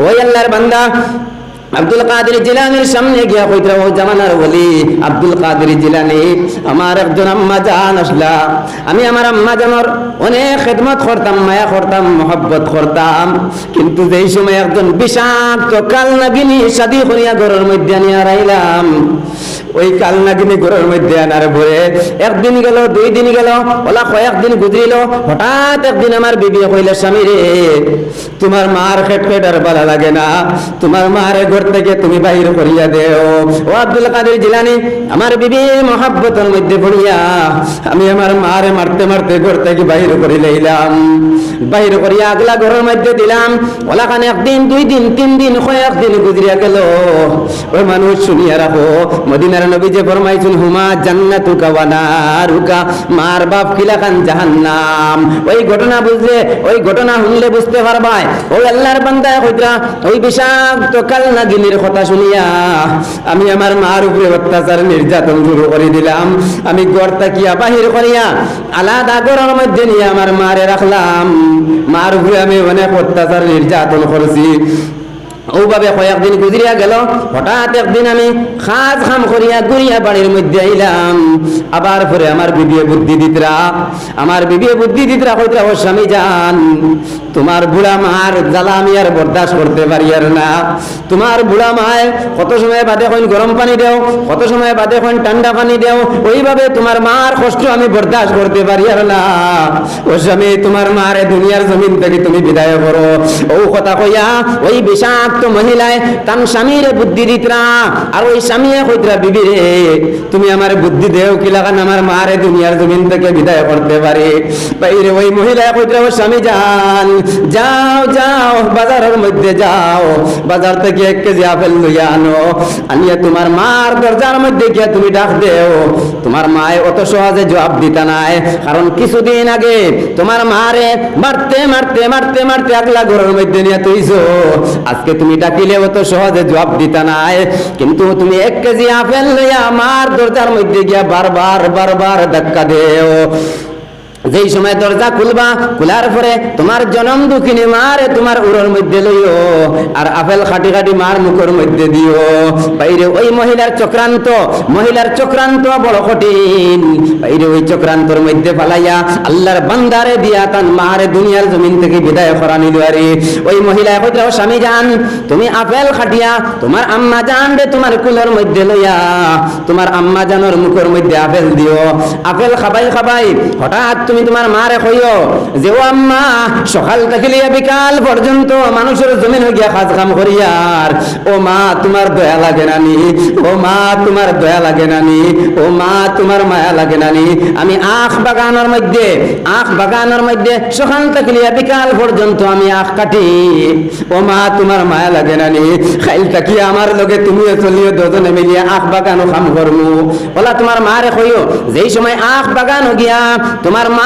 ওই আল্লাহর বান্দা আব্দুল কাদের জিলানির সামনে গিয়া কইতরা ও জামানার বলি আব্দুল কাদের জিলানি, আমার একজন আম্মা জান আসলা। আমি আমার আম্মা জানর অনেক খেদমত করতাম, মায়া করতাম, মহব্বত করতাম। কিন্তু যেই সময় একজন বিষাক্ত কাল নাগিনী শাদি করিয়া ঘরের মধ্যে আনিয়া রাইলাম, ওই কাল নাগিনী ঘরের মধ্যে আনার পরে একদিন গেল, দুই দিন গেল, ওলা কয়েকদিন গুজরিল, হঠাৎ একদিন আমার বিবি কইলে, স্বামী রে, তোমার মার খেট খেট আর ভালো লাগে না, তোমার মারে ঘর থেকে তুমি বাইর করিয়া দেও। ও আব্দুল কাদের জিলানি, আমার বিবি মহাব্বতের মধ্যে পড়িয়া আমি আমার মারে মারতে মারতে ঘর থেকে বাইর করে লইলাম। বাইর করিয়া আগলা ঘরের মধ্যে দিলাম। ওলাখানে একদিন, দুই দিন, তিন দিন কয়েকদিন গুজরিয়া গেল। ওই মানুষ শুনিয়া রাখো, মদিনার নবী যে ফরমাইছেন, হুমা জান্নাতুকা ওয়া নারুকা, মার বাপ কিলা খান জাহান্নাম। ওই ঘটনা বুঝলে, ওই ঘটনা শুনলে বুঝতে পারবাই। ওই আল্লাহর বান্দা, কইরা, ওই বিষাক্ত কাল নাগিনীর কথা শুনিয়া আমি আমার মার উপরে অত্যাচার নির্যাতন শুরু করে দিলাম। আমি গড় তাকিয়া বাহির করিয়া আলাদা গড়ের মধ্যে নিয়ে আমার মারে রাখলাম। মার উপরে আমি অনেক অত্যাচার নির্যাতন করেছি। ওভাবে কয়েকদিন গুজরিয়া গেল। হঠাৎ একদিন আমি খাজ খাম করিয়া গুড়িয়া বাড়ির মধ্যে আইলাম। আবার পরে আমার বিবিয়ে বুদ্ধি দিতরা। আমার বিবিয়ে বুদ্ধি দিতরা কইতরা, ও স্বামী যান। তোমার বুড়া মার জ্বালা আমি আর বরদাস্ত করতে পারি আর না। তোমার বুড়া মায় কত সময় বাদে কইন গরম পানি দেও, কত সময় বাদে কইন ঠান্ডা পানি দেও, ওইভাবে তোমার মার কষ্ট আমি বরদাস্ত করতে পারি আর না। ও স্বামী, তোমার মারে দুনিয়ার জমিন থেকে তুমি বিদায় করো। ও কথা কইয়া ওই বিষাক্ত মহিলায় তাম স্বামীর বুদ্ধি দিতরা আর ওই স্বামীয়ে কইতরা, বিবি রে, তুমি আমার বুদ্ধি দেও কি লাগান আমার মারে দুনিয়ার জমিন থেকে বিদায় করতে পারে? বাইরে ওই মহিলায় কইতরা, ও স্বামী যান যাও যাও, বাজারের মধ্যে যাও। বাজার থেকে এক কেজি আপেল লইয়া আনো। আনিয়া তোমার মার দরজার মধ্যে গিয়া তুমি ডাক দেও। তোমার মায় অত সহজে জবাব দিতা নাই। কারণ কিছুদিন আগে তোমার মারে মারতে মারতে মারতে মারতে আগলা ঘরের মধ্যে নিয়ে তুইছো। আজকে তুমি ডাকিলে অত সহজে জবাব দিতা নাই। কিন্তু তুমি এক কেজি আপেল লইয়া আমার দরজার মধ্যে গিয়া বারবার বারবার ধাক্কা দেও। যেই সময় দরজা খুলবা, খোলার পরে তোমার জনম দুঃখিনী মারে তোমার উড়োর মধ্যে লইও আর আপেল খাটি খাটি মার মুখের মধ্যে দিও। বাইরে ওই মহিলার চক্রান্ত মহিলার চক্রান্ত বড় কঠিন। বাইরে ওই চক্রান্তর মধ্যে ফালাইয়া আল্লাহর বান্দারে দিয়া তান মারে দুনিয়ার জমিন থেকে বিদায় করা নিল আরে ওই মহিলা কইরা ও স্বামী জান তুমি আপেল খাটিয়া তোমার আম্মা জান রে তোমার কুলের মধ্যে লইয়া, তোমার আম্মা জানোর মুখের মধ্যে আপেল দিও। আপেল খাবাই খাবাই হঠাৎ তুমি তোমার মারে কইও যে, ও আম্মা, সকাল থেকে লিয়া বিকাল পর্যন্ত মানুষের জমিন গিয়া কাজ কাম করিয়ার ও মা, তোমার দয়া লাগে নানি ও মা, তোমার দয়া লাগে নানি ও মা, তোমার মায়া লাগে নানি আমি আখ বাগানের মধ্যে, আখ বাগানের মধ্যে সকাল থেকে লিয়া বিকাল পর্যন্ত আমি আখ কাটি, ও মা, তোমার মায়া লাগে নানি খাইল থাকি আমার লগে তুমিও চলিও দুজনে মিলিয়ে আখ বাগানও কাম করমু? ওলা তোমার মারে কইও, যেই সময় আখ বাগান গিয়া তোমার মা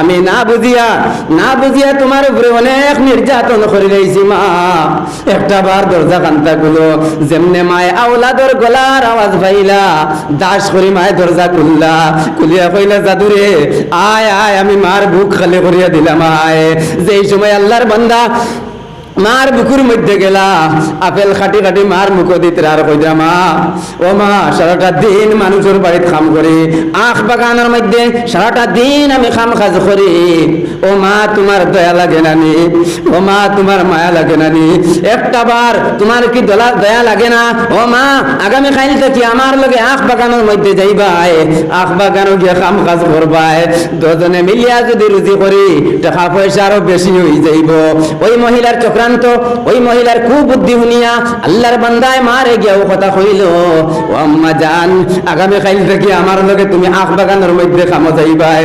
আমি না বুঝিয়া না বুঝিয়া তোমার উপরে অনেক নির্যাতন করে রয়েছি, মা। একটা বার দরজা কান্তা খুলো যেমনে মায় আওলাদর গলার আওয়াজ পাইলা, দাস করি মায় দরজা খুললা। খুলিয়া কইলা, জাদুরে, আয় আয়, আমি মার বুক খালি করিয়া দিলাম, আয়। যেই সময় আল্লাহর বান্দা মার বুকুর মধ্যে গেলা, আপেল খাটি খাটি মার মুখ দিতে আর কইরা মা। ও মা, সারাটা দিন মানুষের বাড়িতে কাম করি, আখ বাগানের মধ্যে সারাটা দিন আমি খাম কাজ করি। ও মা, তোমার দয়া লাগে নানি ও মা, তোমার মায়া লাগে নানি একটা বার তোমার কি দলা দয়া লাগে না? ও মা, আগামী খাইল থেকে আমার লগে আখ বাগানের মধ্যে যাইবাই? আখ বাগানও গিয়ে কাম কাজ করবাই। দুজনে মিলিয়া যদি রুজি করি, টাকা পয়সা আরও বেশি হয়ে যাইব। ওই মহিলার চক্র চূড়ান্ত ওই মহিলার খুব বুদ্ধি শুনিয়া আল্লাহর বান্দায় মারে গিয়া ও কথা কইল, ও আম্মা জান, আগামী কাল থেকে আমার লগে তুমি আখ বাগানের মধ্যে কামো যাইবাই।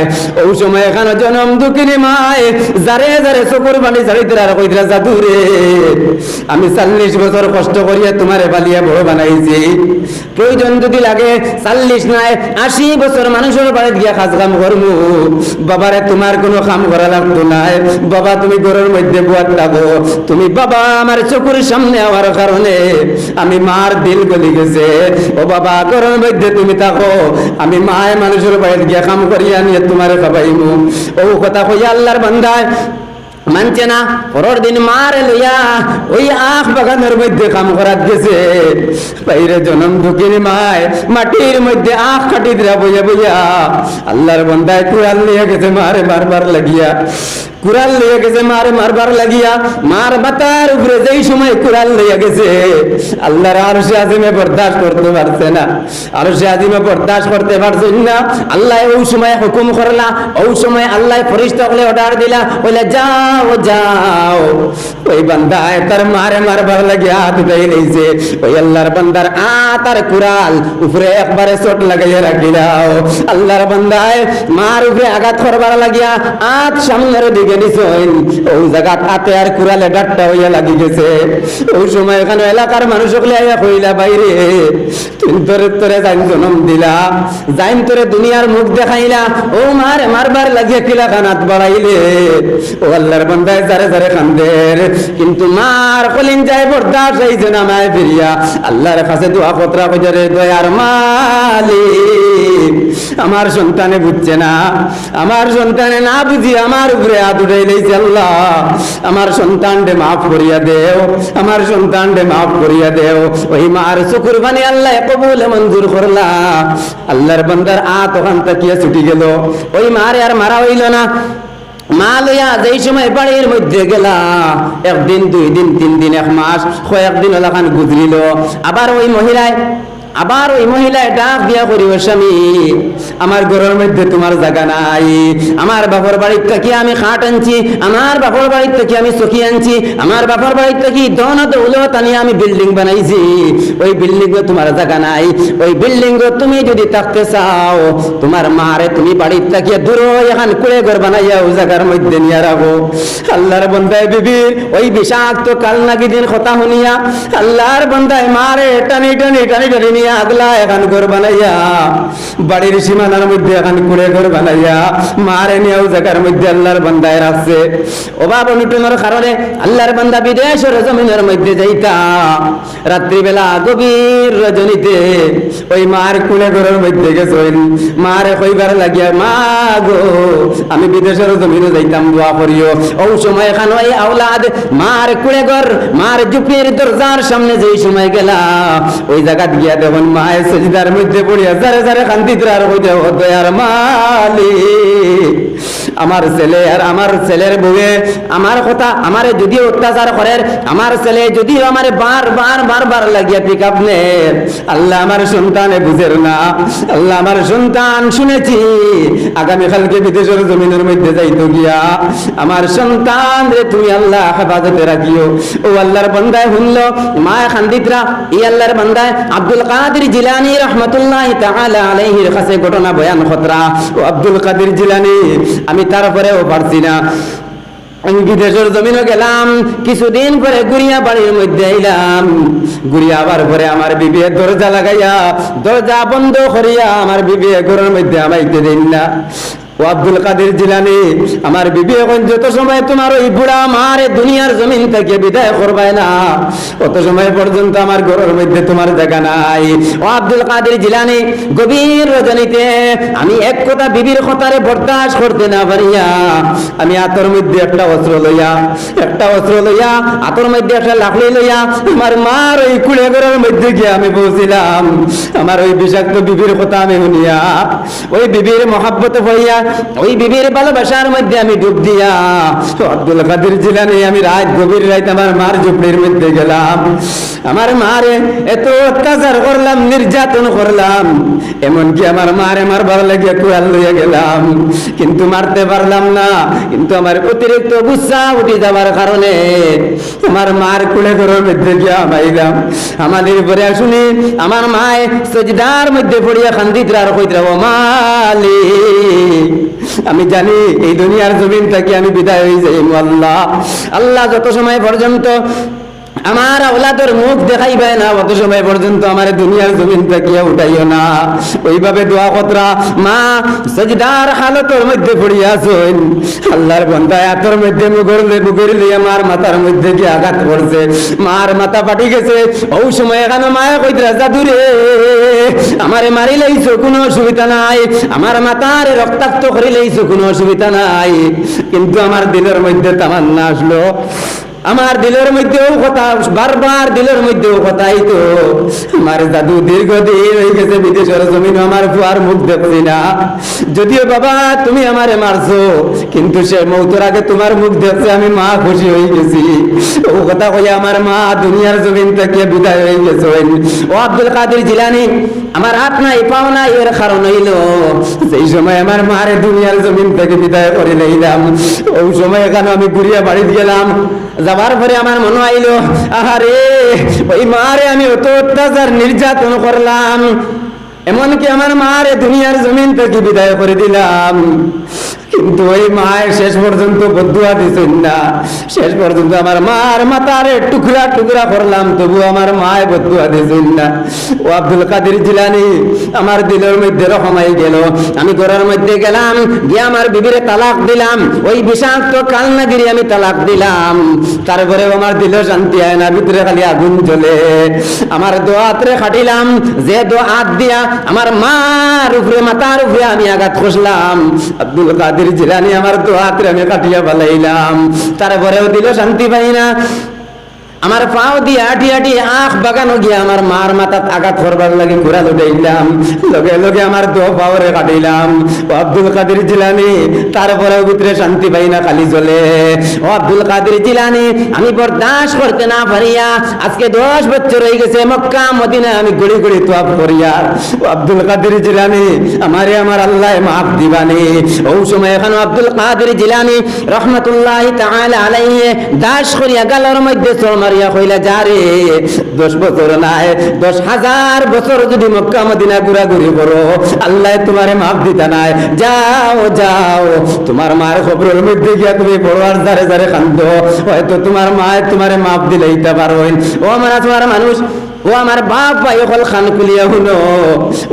ওই সময় এখানে জনম দুঃখিনী মায় যারে যারে চকুর বাণী ছাড়িতে আর কইতরা জাদুরে, আমি চল্লিশ বছর কষ্ট করিয়া তোমারে বালিয়া বড় বানাইছি। প্রয়োজন যদি লাগে, চল্লিশ নাই, আশি বছর মানুষের বাড়িতে গিয়া কাজ কাম করব বাবারে, তোমার কোনো কাম করা লাগতো নাই। বাবা, তুমি ঘরের মধ্যে বুয়ার থাকো তুমি বাবা আমার চকুর সামনে হওয়ার কারণে আমি মার দিল গলি গেছে। ও বাবা, ঘরের বৈদ্যে তুমি থাকো। আমি মায় মানুষের বাইরে গিয়া কাম করিয়া নিয়ে তোমার খাবাইমু ও কথা কই আল্লাহর বান্দায় মানছে না পরের দিন মারে লইয়া ওই আখ বাগানের মধ্যে কাম করাত গেছে। বাইরে জনম ঢুকিনি মায়, মাটির মধ্যে আখ কাটি দিরা বইয়া বইয়া আল্লাহর বন্দায় কুড়াল নিয়ে গেছে মারে মারবার লাগিয়া। কুড়াল লিয়ে গেছে মার মারবার লাগিয়া। মার বাতার উপরে যেই সময় কুড়াল লিয়ে গেছে, আল্লাহর আরশে আজিমে বরদাস্ত করতে পারছে না। আরশে আজিমে বরদাস্ত করতে পারছেন না। আল্লাহ ওই সময় হুকুম করলা, ওই সময় আল্লাহ ফরিস্তা হলে অর্ডার দিলা, বলে যাও যাও। ওই বান্দায় তার মারে মারবার লাগিয়া হাত উঠাই লইছে ওই আল্লাহর বান্দার আ তার কুড়াল উপরে একবারে চোট লাগাইয়া রাখি দাও। আল্লাহর বান্দায় মার উপরে আঘাত করবার লাগিয়া আত সামনের দিকে নিছেন। ওই জায়গাত হাতে আর কুড়ালে ডাট্টা হইয়া লাগি গেছে। ওই সময় এখানে এলাকার মানুষ সকলে আইয়া কইলা, বাইরে তোরে তোরে জাইন জনম দিলা, জাইন তোরে দুনিয়ার মুখ দেখাইলা। ও মার মারবার লাগিয়া কিলা খানাত বাড়াইলে। ও আল্লাহর বান্দায় যারে যারে কান্দের। কিন্তু মার কলিন যায় বরদাস এই যে নামায় ফিরিয়া। আল্লাহর কাছে দোয়া পত্রা কইরে দয়ার মালিক। আমার সন্তানে বুঝছে না, আমার সন্তানে না বুঝি আমার উপরে হাত উঠাই লইছে আল্লাহ। আমার সন্তানরে মাফ করিয়া দেও, আমার সন্তানরে মাফ করিয়া দেও। ওই মার চকুর বানি আল্লাহ কবুল মঞ্জুর করলা। আল্লাহর বান্দার আত ওখান তাকিয়া ছুটি গেল। ওই মারে আর মারা হইল না। মা সময় মধ্যে গেলা, একদিন, দুই দিন, তিন দিন, এক মাস কয়েকদিন গুজরিল। আবার ওই মহিলায় আবার ওই মহিলা ডাক দিয়া করিব, স্বামী। আমার ঘরের মধ্যে তোমার জায়গা নাই। আমার বাপর বাড়ির থেকে আমি খাট আনছি, আমার বাপর বাড়ির থেকে আমি চকি আনছি, আমার বাপর বাড়ির থেকে দন দৌলত আনিয়ে আমি বিল্ডিং বানাইছি। ওই বিল্ডিং তোমার জায়গা নাই। ওই বিল্ডিং তুমি যদি থাকতে চাও, তোমার মারে তুমি বাড়ির থেকে দূর এখন কুড়ে ঘর বানাইয়া ওই জায়গার মধ্যে নিয়ে রাখো। আল্লাহর বন্দায় বিবির ওই বিষাক্ত কাল নাকি দিন কথা শুনিয়া আল্লাহর বন্দায় মারে টানি টানি টানি টানি নিয়ে আগলা এখন ঘর বানাইয়া, বাড়ির সীমানার মধ্যে কুড়ে ঘর বানাইয়া, মারে নিয়ে ওই জায়গার মধ্যে আল্লাহর বান্দায় অভাব অনুটনের কারণে আল্লাহর বান্দা বিদেশের জমিনের মধ্যে যাইতা। রাত্রিবেলা গভীর রজনীতে ওই মার কুলে ঘরের মধ্যে গেছেন। মারে কইবার লাগিয়া, মা গো, আমি বিদেশের জমিনে যাইতাম, দোয়া করিও। ও সময় এখানে ওই আওলাদ মার কুলে ঘর, মার জুপির দরজার সামনে যেই সময় গেলা, ওই জায়গা গিয়া দেখুন মায়ের সজিদার মধ্যে পড়িয়া যারে যারে কান্দিত আর হইতে দয়ার মালিক। আমার ছেলে আর আমার ছেলের বউয়ে, আমার কথা আমারে যদি অত্যাচার করে, আমার ছেলে যদিও আমার বার বার বার বার লাগিয়া পিক আপ নে আল্লাহ আমার সন্তানে বুঝের না। আল্লাহ আমার সন্তান শুনেছি আগামীকালকে বিদেশের জমিনের মধ্যে যাইতো গিয়া। আমার সন্তান রে, তুমি আল্লাহ হেফাজতে রাখিও। ও আল্লাহর বন্দায় শুনলো মা খান্দিতরা ই আল্লাহর বন্দায় আব্দুল কাদের জিলানি রহমতুল্লাহ তাআলা আলাইহির কাছে ঘটনা বয়ান খতরা। ও আব্দুল কাদির জিলানি, আমি তারপরেও পারছি না। আমি বিদেশের জমিনে গেলাম, কিছুদিন পরে গুড়িয়া বাড়ির মধ্যে আইলাম। গুড়িয়া আবার পরে আমার বিবে দরজা লাগাইয়া দরজা বন্ধ করিয়া আমার বিবে ঘরের মধ্যে আমাইতে দিন না ও আব্দুল কাদের জিলানি, আমার বিবি এখন যত সময় তোমার ওই বুড়া মারে দুনিয়ার জমিন থেকে বিদায় করবাই না। অত সময় পর্যন্ত আমার ঘরের মধ্যে তোমার জায়গা নাই। ও আব্দুল কাদের জিলানি, গভীর রজনীতে আমি এক কথা বিবির কথারে বরদাস্ত করতে না পারিয়া, আমি আতর মধ্যে একটা অস্ত্র লইয়া, একটা অস্ত্র লইয়া, আতর মধ্যে একটা লাকড়ি লইয়া, আমার মার ওই কুড়ে ঘরের মধ্যে গিয়ে আমি পৌঁছিলাম আমার ওই বিষাক্ত বিবির কথা আমি শুনিয়া, ওই বিবির মহাব্বত হইয়া ওই বিবির ভালোবাসার মধ্যে আমি ডুব দিয়া আব্দুল কাদের জিলানি, আমি রাত গভীর রাত আমার মার ঝুপড়ির মধ্যে গেলাম। আমার মারে এত অত্যাচার করলাম, নির্যাতন করলাম। এমনকি আমার মারে মারবার লাগিয়া কুয়াল লইয়া গেলাম। কিন্তু মারতে পারলাম না, কিন্তু আমার অতিরিক্ত গুসা উঠে যাওয়ার কারণে আমার মার কুলে ঘরের মধ্যে গিয়া মাইলাম আমাদের পরে শুনি আমার মায় সজদার মধ্যে পড়িয়া খান্দিত আর ও মালি আমি জানি এই দুনিয়ার জমিন থেকে আমি বিদায় হয়ে যাই আল্লাহ। আল্লাহ যত সময় পর্যন্ত আমার আওলাদের মুখ দেখাইবে না, অত সময় পর্যন্ত আমার দুনিয়ার জমিন থেকে উঠাইও না। ওইভাবে দোয়া কতরা, মা, সজদার হালতের মধ্যে পড়িয়াছেন আল্লাহর বন্ধা এতর মধ্যে মুগর মুগর লিয়ে মার মাথার মধ্যে কি আঘাত করছে। মার মাথা ফাটি গেছে। ওই সময় এখানে মায়া কইতরা জাদুরে আমারে মারি লাইছো, কোনো অসুবিধা নাই। আমার মাথার রক্তাক্ত করে লাইছো, কোনো অসুবিধা নাই। কিন্তু আমার দিলের মধ্যে তামান্না আসলো। আমার দিলের মধ্যেও কথা, বারবার দিলের মধ্যেও কথাই তো আমার দাদু দীর্ঘদিন হয়ে গেছে, বিদেশের জমিন আমার ফুয়ার মুখ দেখছি না। যদিও বাবা, তুমি আমারে মারছো, কিন্তু সে মৌতর আগে তোমার মুখ দেখছে, আমি মা খুশি হয়ে গেছি। ও কথা কইয়া আমার মা দুনিয়ার জমিন থেকে বিদায় হয়ে গেছে। ও আব্দুল কাদের জিলানি, আমার হাত নাই, পাও নাই, এর কারণ হইল সেই সময় আমার মারে দুনিয়ার জমিন থেকে বিদায় করে লইলাম ওই সময় এখানে আমি ঘুরিয়া বাড়িতে গেলাম। যাবার পরে আমার মনে আইল আহারে ওই মারে আমি অত অত্যাচার নির্যাতন করলাম এমনকি আমার মারে দুনিয়ার জমিন থেকে বিদায় করে দিলাম। কিন্তু ওই মায়ের শেষ পর্যন্ত বদুয়া দিছেন না। শেষ পর্যন্ত আমার মার মাতারে টুকরা টুকরা করলাম তবু আমার মায় বদুয়া দিছেন না। ও আব্দুল কাদের জিলানি, আমার দিলের মধ্যে রকমাই গেল। আমি ঘরের মধ্যে গেলাম, গিয়ে আমার বিবিরে তালাক দিলাম। ওই বিষাক্ত কালনাগিরি আমি তালাক দিলাম। তারপরে আমার দিল শান্তি হয় না, ভিতরে খালি আগুন জ্বলে। আমার দোয়াতরে খাটিলাম, যে দোয়াত দিয়া আমার মার উপরে মাতার উপরে আমি আঘাত খসলাম আব্দুল কাদের জিলানি আমার দোয়াতরে আমি কাটিয়া পালাইলাম তারপরেও দিল শান্তি পাই না। আমার পাও দিয়ে আটি আটি আখ বাগানো গিয়ে আমার মার মাথাত আঘাত করবার লাগে ঘোরা লুটাইলাম লগে লগে আমার দো পাওয়ারে কাটাইলাম ও আব্দুল কাদের জিলানি তারপরেও ভিতরে শান্তি পাই না খালি জ্বলে। ও আব্দুল কাদের জিলানি, আমি বরদাস্ত করতে না পারিয়া, আজকে দশ বছর হয়ে গেছে মক্কা মদিনা আমি গড়ি গড়ি তো করিয়া। ও আব্দুল কাদের জিলানি, আমারে আমার আল্লাহ মাফ দিবানি। ওই সময় এখন আব্দুল কাদের জিলানি রহমতুল্লাহ তাআলা আলাইহি দাস করিয়া গালার মধ্যে চল মারিয়া কইলা যারে দশ বছর নাই, দশ হাজার বছর যদি মক্কা, মদিনা ঘুরাঘুরি করো, আল্লাহ তোমারে মাফ দিতা নাই। যাও যাও, তোমার মার খবরের মধ্যে গিয়া তুমি বড় আর যারে যারে কান্দ হয়তো তোমার মায় তোমারে মাফ দিলে ইতা পারো ও আমার তোমার মানুষ ও আমার বাপ ভাই হল খান খুলিয়া শুনো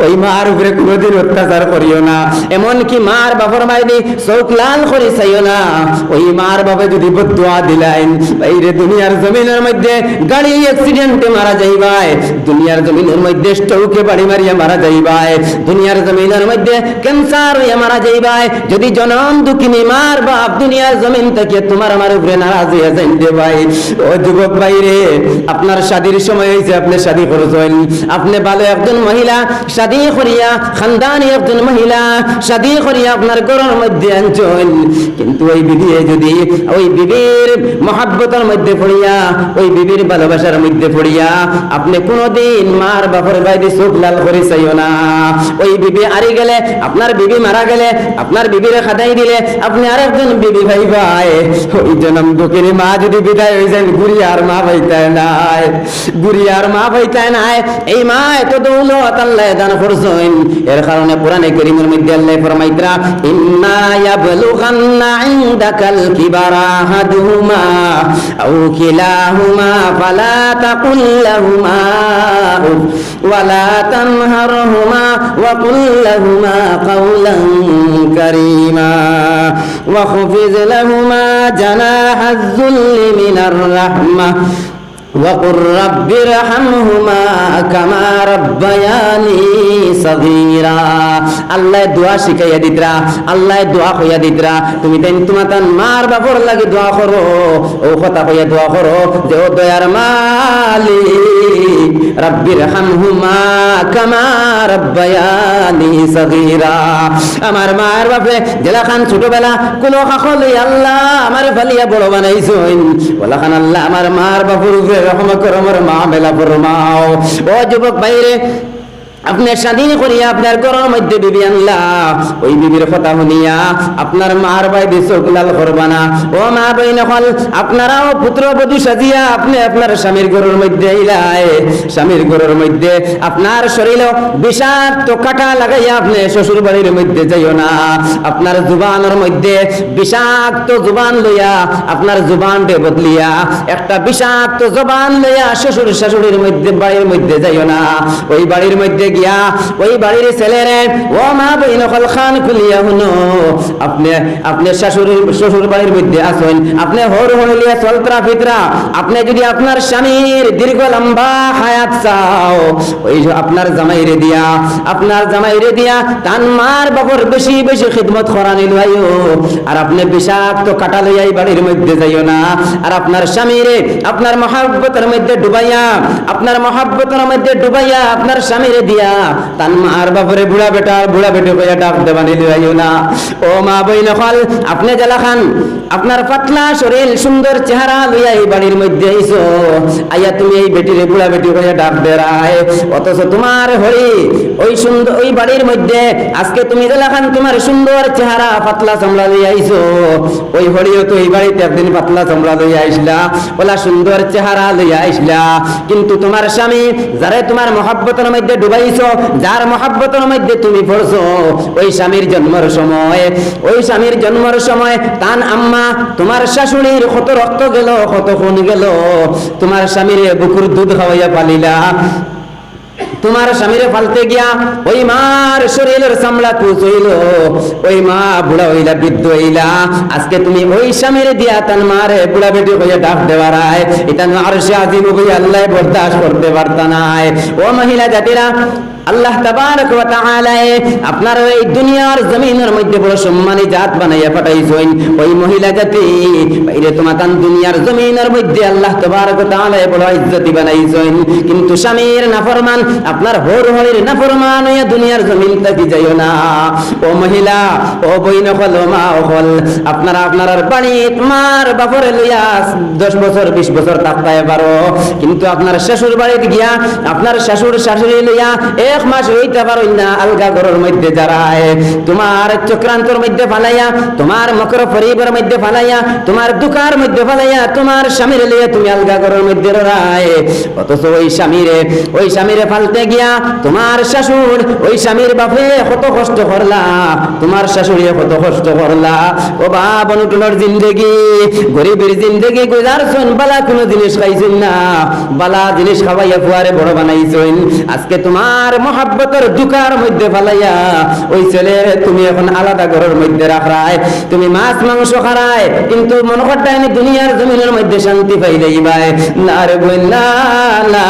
ওই মার উপরে কোনোদিন অত্যাচার করিও না। এমনকি মার বাপর মাইদি চৌক লাল করে চাইও না। ওই মার বাপে যদি বদুয়া দিলাইন বাইরে দুনিয়ার জমিনের মধ্যে গাড়ি অ্যাক্সিডেন্টে মারা যাইবাই। দুনিয়ার জমিনের মধ্যে স্ট্রোকে বাড়ি মারিয়া মারা যাইবাই। দুনিয়ার জমিনের মধ্যে ক্যান্সার হইয়া মারা যাইবাই। যদি জনম দুঃখিনী মার বাপ দুনিয়ার জমিন থেকে তোমার আমার উপরে নারাজ হইয়া যাইতে ভাই ও যুবক বাইরে আপনার শাদির সময় হয়েছে আপনি শাদি করছেন আপনি ভালো একজন মহিলা শাদি করিয়া খানদানি একজন মহিলা শাদি করিয়া আপনার ঘরের মধ্যে আনছেন। কিন্তু ওই বিবি যদি ওই বিবির মহাব্বতের মধ্যে পড়িয়া, ওই বিবির ভালোবাসার মধ্যে পড়িয়া, আপনি কোনোদিন মার বাপর বাইরে চোখ লাল করে চাইও না। ওই বিবি আরি গেলে, আপনার বিবি মারা গেলে, আপনার বিবিরে খাদাই দিলে, আপনি আরেকজন বিবি ভাই ভাই। ওই জনম দুঃখিনী মা যদি বিদায় হয়ে যায় গুড়ি আর মা ভাইতায় নাই। গুড়ি আর মা ভাইতায় নাই এই মা এত দৌলত আল্লাহ দান করছেন এর কারণে কোরআনে করিমের মধ্যে আল্লাহ ফরমাইতরা ইন্না ইয়াবলুগান্না ইনদাকাল কিবারা আহাদুহুমা আও কিলাহুমা ফালা তাকুল লাহুমা উফ ওয়ালা তানহারহুমা ওয়া কুল লাহুমা قولا كريما واخفض لهما جناح الذل من الرحمة وقل رب ارحمهما كما ربياني صغيرا আল্লাহ দোয়া শিখাইয়া দিতরা আল্লাহ দোয়া কইয়া দিতরা তুমি তাই তোমার তান মার বাপর লাগে দোয়া করো ও কথা কইয়া দোয়া করো যে ও দয়ার মালিক রব্বির হামহুমা কামা রব্বায়ানি সগীরা। আমার মায়ের বাপে জেলা খান ছোটবেলা কোনো কাকলে আল্লাহ আমার ফালিয়া বড় বানাইছইন বলা খান আল্লাহ আমার মার বাপুর উপরে রহম করো, আমার মা মেলা ফরমাও। ও যুবক বাইরে আপনি স্বাধীন করিয়া আপনার ঘরের মধ্যে বিবি আনলা। ওই বিবির কথা শুনিয়া আপনার মার বাই দিয়ে চোখ লাল করবা না। ও মা বই নকল আপনারাও পুত্র বধূ সাজিয়া আপনি আপনার স্বামীর ঘরের মধ্যে ইলাই স্বামীর ঘরের মধ্যে আপনার শরীর বিষাক্ত কাটা লাগাইয়া আপনি শ্বশুর বাড়ির মধ্যে যাইও না। আপনার জুবানের মধ্যে বিষাক্ত জুবান লইয়া, আপনার জুবানটে বদলিয়া, একটা বিষাক্ত জবান লইয়া শ্বশুর শাশুড়ির মধ্যে, বাড়ির মধ্যে যাইও না। ওই বাড়ির মধ্যে গিয়া ওই বাড়ির ছেলেরে, ও মা বইন খান খুলিয়া শুনো আপনি আপনি শাশুড়ির শ্বশুর বাড়ির মধ্যে আসেন আপনি হর হইলিয়া চলত্রা ফিতরা। আপনি যদি আপনার স্বামীর দীর্ঘ লম্বা হায়াত চাও, ওই আপনার জামাইরে দিয়া, আপনার জামাইরে দিয়া তান মার বাবর বেশি বেশি খিদমত করানি লইও। আর আপনি বিষাক্ত কাটা লইয়া বাড়ির মধ্যে যাইও না। আর আপনার স্বামীরে, আপনার মহাব্বতের মধ্যে ডুবাইয়া, আপনার মহাব্বতের মধ্যে ডুবাইয়া আপনার স্বামীরে দিয়া তান মার বাপরে বুড়া বেটা, বুড়া বেটে কইয়া ডাক দেবানি লইও না। ও মা বই নকল আপনি জেলা খান, আপনার পাতলা শরীর, সুন্দর চেহারা লইয়া এই বাড়ির মধ্যে আইছো। আইয়া তুমি এই বেটিরে, বুড়া বেটি কইয়া ডাক দেরায় অথচ তোমার হরি, ওই সুন্দর, ওই বাড়ির মধ্যে আজকে তুমি জেলা খান, তোমার সুন্দর চেহারা পাতলা চামড়া লইয়া আইছো। ওই হরিও তো এই বাড়িতে একদিন পাতলা চামড়া লইয়া আইসলা, ওলা সুন্দর চেহারা লইয়া আইসলা। কিন্তু তোমার স্বামী, যারে তোমার মহাব্বতের মধ্যে ডুবাইছো যার মহাব্বতের মধ্যে তুমি পড়ছো, ওই স্বামীর জন্মের সময়, ওই স্বামীর জন্মের সময় তান আম্মা, তোমার শাশুড়ির কত রক্ত গেল কত খুন গেল, তোমার স্বামীর বুকুর দুধ খাওয়াইয়া পালিলা। তোমার স্বামীরে ফালতে গিয়া ওই মার শরীরের চামড়া তুজ হইল ওই মা বুড়া হইলা, বৃদ্ধ হইলা। আজকে তুমি ওই স্বামীরে দিয়া তান মারে বুড়া বেটি হইয়া ডাক দেওয়ারায় এটা আর সে আজিম হইয়া আল্লাহ বরদাস করতে পারতা নাই। ও মহিলা জাতিরা আল্লাহ আপনার এই দুনিয়ার জমিনের মধ্যে বড় সম্মানী জাত বানাইয়া পাঠাইছেন। ওই মহিলা জাতি, বাইরে তোমার দুনিয়ার জমিনের মধ্যে আল্লাহ তাবারক তাআলা বড় ইজ্জতি বানাইছেন। কিন্তু স্বামীর নাফরমান, আপনার হোর হরির নাফরমান হইয়া দুনিয়ার জমিন থেকে যাইও না। ও মহিলা, ও বইন হল মা হল আপনারা আপনার বাড়ি তোমার বাপরে লইয়া দশ বছর, বিশ বছর থাকতে পারো। কিন্তু আপনার শ্বশুর বাড়িতে গিয়া, আপনার শ্বশুর শাশুড়ি লইয়া এক মাস হইতে পারো না, আলগা ঘরের মধ্যে যারায় তোমার চক্রান্তর মধ্যে ফালাইয়া, তোমার মকর পরিবার মধ্যে ফালাইয়া, তোমার দুকার মধ্যে ফালাইয়া, তোমার স্বামীর লিয়ে তুমি আলগা ঘরের মধ্যে রায় অথচ ওই স্বামীরে ওই স্বামীরে ফালতে গিয়া তোমার শাশুড়, ওই স্বামীর বাপে কত কষ্ট করলা, তোমার শাশুড়ি কত কষ্ট করলা। ও বাপ অনুটুলোর জিন্দগি, গরিবের জিন্দগি গুজারছন বালা কোনো জিনিস খাইছেন না। বালা জিনিস খাওয়াইয়া ফুয়ারে বড় বানাইছেন। আজকে তোমার মহাব্বতের দুকার মধ্যে ফালাইয়া, ওই ছেলে তুমি এখন আলাদা ঘরের মধ্যে রাখায় তুমি মাছ, মাংস খারায়, কিন্তু মনে করতাই দুনিয়ার জমিনের মধ্যে শান্তি পাই যাইবাই না রে না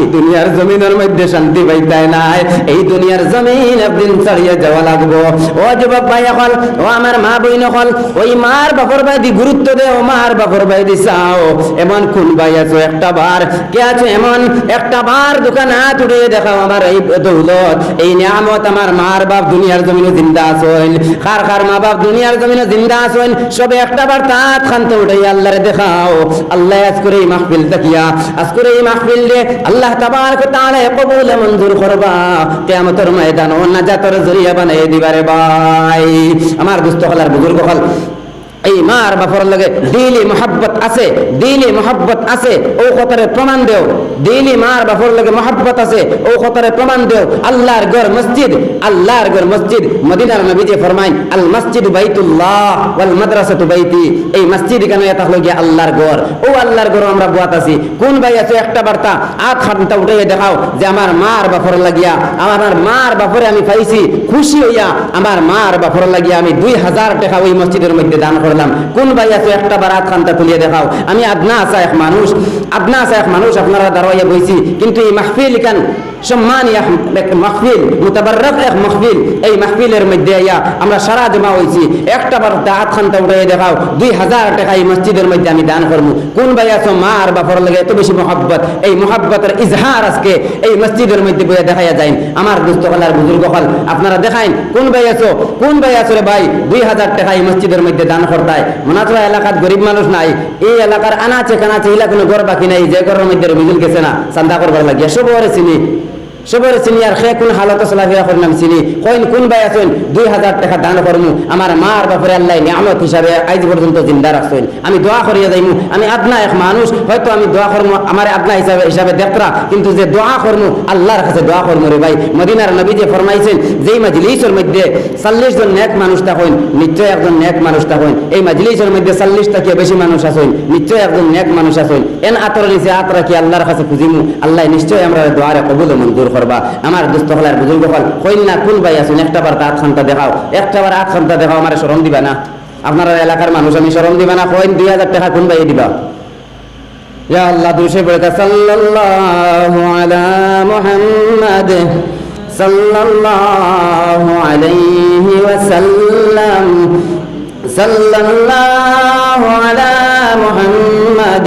এই দুনিয়ার জমিনের মধ্যে শান্তি পাইতাই নাই। এই দুনিয়ার জমিন একদিন ছাড়িয়ে যাওয়া লাগবো। ও যুবক ভাই এখন ও আমার মা বই নকল ওই মার বাপর ভাই দি গুরুত্ব দে ও মার বাপর ভাই দি চাও। এমন কোন ভাই আছো একটা বার, কে আছো এমন? একটা বার দোকান হাত উঠে দেখাও আমার এই দৌলত, এই নিয়ামত আমার মার বাপ দুনিয়ার জমিনে জিন্দা আছেন। খার খার মা বাপ দুনিয়ার জমিনে জিন্দা আছেন। সবে একটা বার তাঁত খানতে উঠে আল্লাহরে দেখাও। আল্লাহ আজ করে এই মাহফিল দেখিয়া করে এই মাহফিল রে আল্লাহ তাবারক তাআলা কবুল মঞ্জুর করবা। কিয়ামতের ময়দান ও নাজাতের জরিয়া বানাই দিবারে ভাই। আমার দুস্থ হলার বুজুর্গ হল এই মার বাপর লাগে দিলি মহাব্বত আছে, দিলি মহাব্বত আছে ও কথারে প্রমাণ দেও। দিলি মার বাপর লাগে মহাব্বত আছে ও কথারে প্রমাণ দেও। আল্লাহর ঘর মসজিদ, আল্লাহর ঘর মসজিদ। মদিনার নবী যে ফরমাইন আল মসজিদ বাইতুল্লাহ ওয়াল মাদ্রাসাতু বাইতি। এই মসজিদ কেন এটা হলো গিয়া আল্লাহর ঘর? ও আল্লাহর ঘর আমরা বুয়াত আছি। কোন ভাই আছে? একটা বার্তা আট খানটা উঠে দেখাও যে আমার মার বাপর লাগিয়া, আমার মার বাপরে আমি পাইছি, খুশি হইয়া আমার মার বাপর লাগিয়া আমি দুই হাজার টাকা ওই মসজিদের মধ্যে দান করলাম। কোন ভাই আছে? একটা বার আট খানটা তুলিয়ে দেখাও। আমি আদনা আসা এক মানুষ আপনা আছে এক মানুষ আপনারা দাঁড়াইয়া বইছি। কিন্তু এই মাহফিল কোন? এই দেখাইয়া আমার বুজুর্গ হল, আপনারা দেখাইন, কোন ভাই আছো? কোন ভাই আছো রে ভাই? দুই হাজার টাকা এই মসজিদের মধ্যে দান করতায়। মনাচলা এলাকার গরিব মানুষ নাই। এই এলাকার আনাচে কানাচে কোনো ঘর বাকি নাই, যে ঘরের মধ্যে মিজুল গেছে না, চান্দা করবার লাগিয়া সবরে চিনি। সবরে চিনি আর সে কোন হালত চলাফেরা করে নাম চিনি। কইন কোন ভাই আছেন, দুই হাজার টাকা দান করমু। আমার মার বাপরে আল্লাহ নিয়ামত হিসাবে আজ পর্যন্ত জিন্দা রাখছেন। আমি দোয়া করিয়া যাইমু। আমি আদনা এক মানুষ, হয়তো আমি দোয়া করমু আমার আদনা হিসাবে হিসাবে দেখরা কিন্তু যে দোয়া করমু, আল্লাহর কাছে দোয়া করমু রে ভাই। মদিনার নবী যে ফরমাইছেন, যেই মজলিসের মধ্যে চল্লিশ জন নেক মানুষ থাকেন, নিশ্চয় একজন নেক মানুষ থাকেন। এই মজলিসের মধ্যে চল্লিশ টাকা বেশি মানুষ আছেন? নিশ্চয় একজন নেক মানুষ আছেন। এন আতর নিচে আত রাখি আল্লাহর কাছে খুঁজিমু। আল্লাহ নিশ্চয় আমরা দোয়ারে কবুল মঞ্জুর করবা। আমার দুস্থ হলার বুজুর্গ হল কইল না কুল ভাই আছেন? একটা বার আধ ঘণ্টা দেখাও। একটা বার আধ ঘণ্টা দেখাও, আমার সরম দিবা না। আপনার এলাকার মানুষ, আমি সরম দিবা না। কইন, দুই হাজার টাকা কোন ভাই দিবা? ইয়া আল্লাহ দুশে পড়ে সাল্লাল্লাহু আলা মুহাম্মাদ সাল্লাল্লাহু আলাইহি ওয়াসাল্লাম সাল্লাল্লাহু আলা মুহাম্মাদ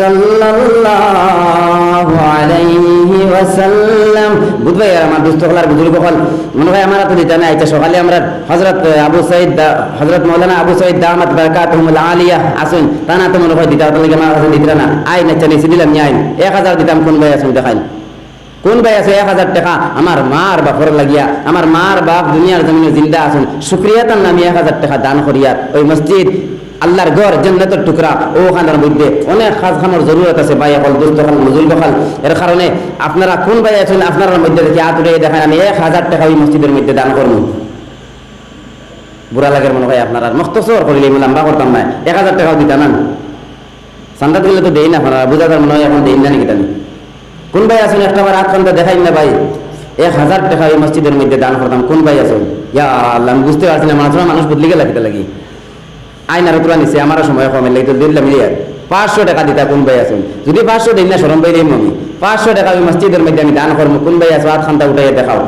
সাল্লাল্লাহু আলাইহি ওয়াসাল্লাম। বুঝবে আমার দুস্থ হলার বুজুর্গ হল মনে হয় আমার তো দিতে না এটা আচ্ছা, সকালে মৌলানা আবু সাইদ দামাত বারকাতুহুল আলিয়া আসুন। তা না তো মনে হয় দিতে আপনাকে আমার আইন একটা নিচে দিলাম নিয়ে কোন ভাই আসুন দেখাইন। কোন ভাই আছে এক হাজার টাকা। আমার মার বাপর লাগিয়া, আমার মার বাপ দুনিয়ার জমিনে জিন্দা আছেন শুক্রিয়া তার নামে এক হাজার টাকা দান করিয়া ওই মসজিদ আল্লাহর ঘর জান্নাতের টুকরা। ওখানের মধ্যে অনেক খাস খানোর জরুরত আছে ভাই হল দুস্থ খাল মজুল খাল এর কারণে আপনারা কোন ভাই আছেন আপনার মধ্যে দেখি হাত উঠে দেখেন, আমি এক হাজার টাকা ওই মসজিদের মধ্যে দান করব। বুড়া লাগের মনে হয় আপনারা। মস্তসর করিলে আমি লম্বা করতাম না। এক হাজার টাকাও দিতাম না। সান্দাত দিলে তো দেই না আপনারা বুঝাতার মনে হয় এখন দেই না নাকি জানি কোন ভাই আছেন? একটা বার আটখানটা দেখাই না ভাই। এক হাজার টাকা এই মসজিদের মধ্যে দান করতাম। কোন ভাই আছেন? ইয়া আল্লাহ, আমি বুঝতে পারছি না মানুষ মানুষ বদলি গেলে কিতা লাগি আইনার উপরা নিছে আমারও সময় কমে লাগি তো দিলাম ইয়ার পাঁচশো টাকা দিতা কোন ভাই আছেন? যদি পাঁচশো দিন না সরম ভাই দিম আমি পাঁচশো টাকা ওই মসজিদের মধ্যে আমি দান করব কোন ভাই আছে? আটখানটা উঠাইয়া দেখাও।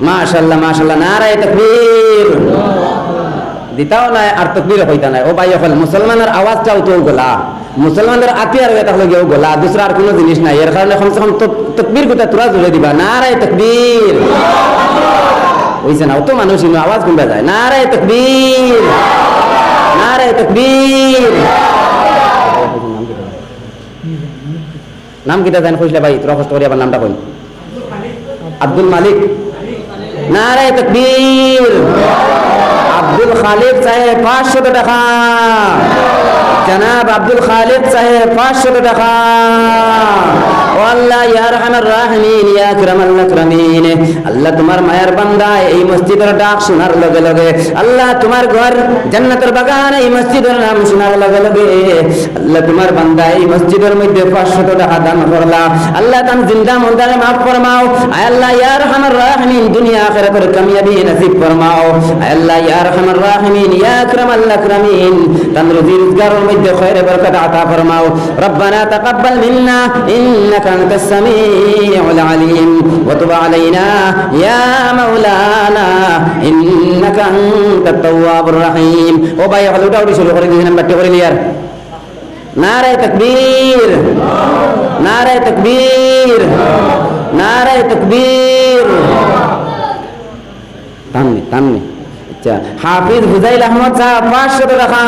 মাশাল্লাহ মাশাল্লাহ, নারায় তকবীর। দিতাও নাই, আর তকবীর হইতা নাই। ও ভাই হল মুসলমানের আওয়াজটাও তো গোলা। মুসলমানদের আতিয়ার হয়ে থাকলে কেউ গোলা। দুসরা আর কোনো জিনিস নাই। এর কারণে কমসে কম তকবীর কোথা তোরা জুড়ে দিবা। নারায় তকবীর। হইছে না অত মানুষ আওয়াজ কমবে যায়। নারায় তকবীর। নারায় তকবীর। নাম কিটা জান খুঁজলে ভাই, তোরা কষ্ট করি আবার নামটা কই আব্দুল মালিক। নারায় তকবীর। আব্দুল খালিক সাহেব পাঁচশো টাকা। জনাব আব্দুল খালিক সাহেব পাঁচশো টাকা। ও আল্লাহ, ইয়া রহমান রাহমিন, ইয়া আকরামাল আকরামিন। আল্লাহ তোমার মায়ের বান্দা, এই মসজিদের ডাক শোনার লগে লগে। আল্লাহ তোমার ঘর জান্নাতের বাগান, এই মসজিদের নাম শোনার লগে লগে। আল্লাহ তোমার বান্দা, এই মসজিদের মধ্যে পাঁচশো টাকা দান করলা। আল্লাহ তাম জিন্দা মন্দারে মাফ ফরমাও। আয় আল্লাহ, ইয়া রহমান রাহমিন, দুনিয়া আখিরাতের কামিয়াবি নসিব ফরমাও। আয় আল্লাহ, ইয়া রহমান রাহমিন, ইয়া আকরামাল আকরামিন। তান রুজি রোজগারের মধ্যে খয়রে বরকত আতা ফরমাও। রব্বানা তাকাব্বাল মিন্না ইন্নাকা أنت السميع العليم وتب علينا يا مولانا إنك أنت التواب الرحيم وباي خلو داودي شروع করে দিয়েছেন বাট্টি করে লিয়ার নারে তকবীর নারে তকবীর নারে তকবীর টাননি টাননি আচ্ছা হাফিজ হুজাইল আহমদ সাহেব পাঁচশো টাকা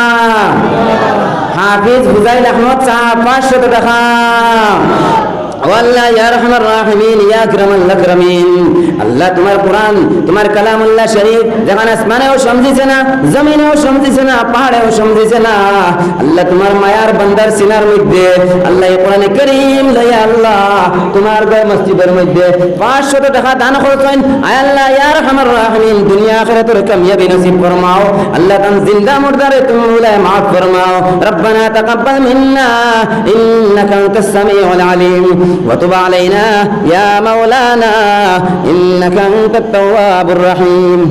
হাফিজ হুজাইল আহমদ সাহেব পাঁচশো টাকা ও আল্লাহ, ইয়া রহমান রাহমিন, ইয়া আকরামাল আকরামিন। আল্লাহ, তোমার কোরআন, তোমার কালামুল্লাহ শরীফ যেমন আসমানেও সমঝিছে না, জমিনেও সমঝিছে না, পাহাড়েও সমঝিছে না। আল্লাহ, তোমার মায়ার বান্দার সিনার মধ্যে, আল্লাহ, এই কোরআনে করিম লয়া আল্লাহ, তোমার গয় মসজিদের মধ্যে 500 টাকা দান করছেন। আয় আল্লাহ, ইয়া রহমান রাহমিন, দুনিয়া আখিরাতের কামিয়াবি নসিব ফরমাও। আল্লাহ তাম জিন্দা মুর্দারে তুমি উলায় মাফ ফরমাও। রব্বানা তাকাব্বাল মিন্না, ইন্নাকা আনতাস সামিউল আলিম। وتب علينا يا مولانا إنك أنت التواب الرحيم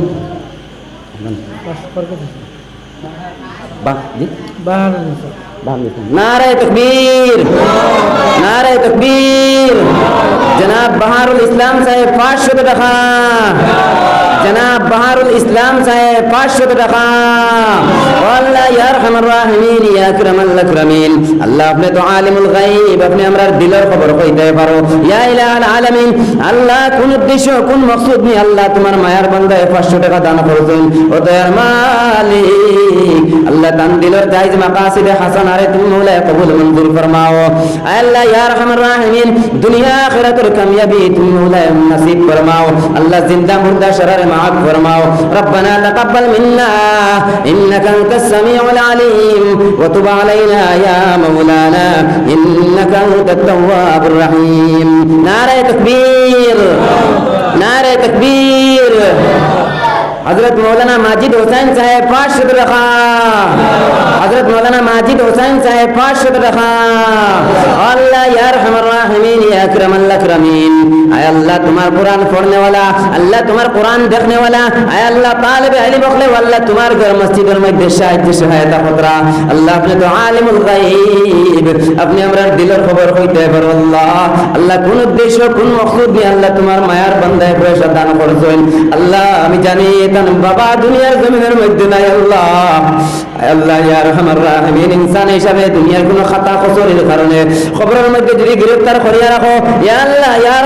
नारे तकबीर नारे तकबीर जनाब बहारुल इस्लाम साहेब पाँच सौ টাকা জনাব বাহারুল ইসলাম সাহেব পাঁচশো টাকা। আল্লাহ ইয়ার রহমান রাহিমিন ইয়া আকরামাল আকরামিন। আল্লাহ, আপনি তো আলিমুল গায়ব, আপনি আমরা দিলের খবর কইতে পারো। ইয়া ইলাহাল আলামিন, আল্লাহ, কোন উদ্দেশ্য, কোন মকসুদ নিয়ে আল্লাহ তোমার মায়ার বান্দায় পাঁচশো টাকা দান করছেন? ও দয়ার মালিক, আল্লাহ দান দিলের জায়েজ মাকাসিদে হাসান, আরে তুমি মৌলায় কবুল মঞ্জুর ফরমাও। আল্লাহ ইয়া রহমান রাহিমিন দুনিয়া আখিরাতের কামিয়াবি, তুমি মৌলায় নসিব ফরমাও। আল্লাহ, জিন্দা মুর্দা শরারে معك فرماو ربنا تقبل منا إنك أنت السميع العليم. وتب علينا يا مولانا إنك أنت التواب الرحيم. نار تكبير. نار تكبير. हजरत मौलाना माजिद हुसैन साहेब पाँच शत रखा हजरत मौलाना माजिद हुसैन साहेब पाँच शत रखा अल्लाह यार राहिमीन या अकरमल अकरमीन आय अल्लाह तुम्हार कुरान पढ़ने वाला अल्लाह तुम्हार कुरान देखने वाला आय अल्लाह तालिब इल्म बखले वाला तुम्हार घर मस्जिद में शायद सहायता खतरा अल्लाह अपने तो आलिमुल गायब अपने আমরা দিলের খবর হইতে পারো আল্লাহ আল্লাহ কোন উদ্দেশ্য কোন মকসুদ দিয়ে আল্লাহ তোমার মায়ার বান্দায় পয়সা দান করছেন আল্লাহ আমি জানি তান বাবা দুনিয়ার জমিনের মধ্যে নাই আল্লাহ। আল্লাহ ইয়া রহমান রাহিমিন, ইনসান হিসাবে দুনিয়ার কোনো আল্লাহ, ইয়া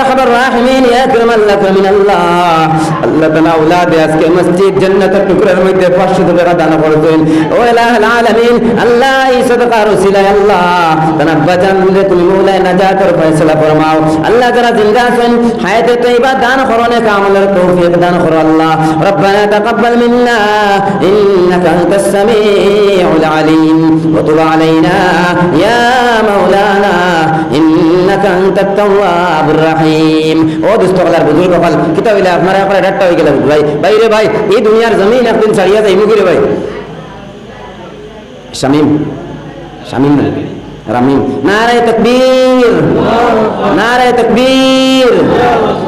তুমি মৌলায় নাজাতের ফয়সালা ফরমাও। আল্লাহ যারা জিন্দা আছেন, হায়াতে তৈবা দান করনে দান করো আল্লাহ। রব্বানা তাকাব্বাল মিন্না السميع العليم وتب علينا يا مولانا إنك أنت التواب الرحيم ও দুস্থ কলার বুজুর্গ কল কিতাব ইলে আপনারা করে ডাট্টা হয়ে গেল ভাই ভাই রে ভাই এই দুনিয়ার জমিন একদিন ছাড়িয়া যাই মুগিরে ভাই শামিম শামিম না রামিম নারে তকবীর নারে তকবীর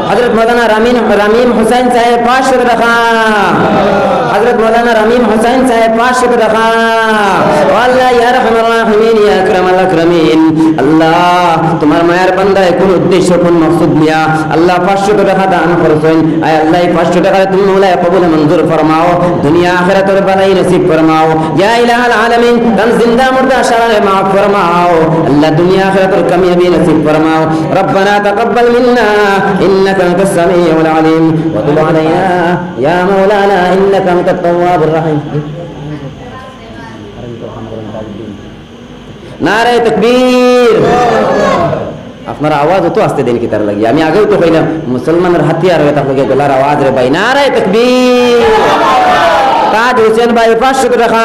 হযরত মাওলানা রামিন রামিম হুসাইন সাহেব 500 টাকা হযরত হুসাইন সাহেব 500 টাকা আল্লাহ ইয়া রহমান রাহিমিন ইয়া আকরামাল আকরামিন আল্লাহ তোমার মায়ের বান্দায় কোন উদ্দেশ্য কোন মাকসুদ নিয়া আল্লাহ 500 টাকা দান করেছেন আয় আল্লাহ 500 টাকা তুমি মৌলায় কবুল মঞ্জুর ফরমাও দুনিয়া আখিরাতের বালাই নসিব ফরমাও ইয়া ইলাহাল আলামিন তান জিন্দা মুর্দা শারারে মাফ ফরমাও আল্লাহ দুনিয়া আখিরাতের কামিয়াবি নসিব ফরমাও রব্বানা তাকাব্বাল মিন্না ইন্নাকা আনতাস সামিউল আলিম ওয়া তুব আলাইনা ইয়া মাওলানা ইন্নাকা আনতাত তাওয়াবুর রহিম নারে তকবীর আপনার আওয়াজ অত আসতে দেন কি তার লাগি আমি আগেও তো কইলাম মুসলমানের হাতিয়ার হয়ে তার লগে গলার আওয়াজ রে ভাই নারে তকবীর তাজ হোসেন ভাই পাঁচশো টাকা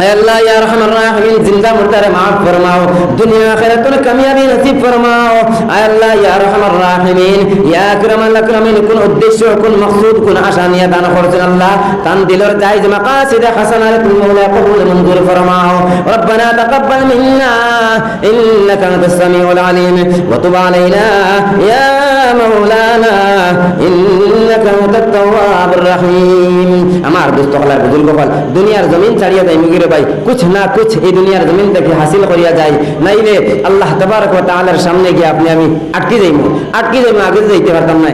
আল্লাহ ইয়া রহমান রাহিম। জিন্দা আমার দোস্ত দুনিয়ার জমিন ছাড়িয়ে ভাই, কুছ না কুছ এই দুনিয়ার জমিন থেকে হাসিল করিয়া যাই নাইলে আল্লাহ তবারক ওয়া তাআলার সামনে গিয়ে আপনি আমি আটকে যাইব আটকে যাইব আগে যাইতে পারতাম না।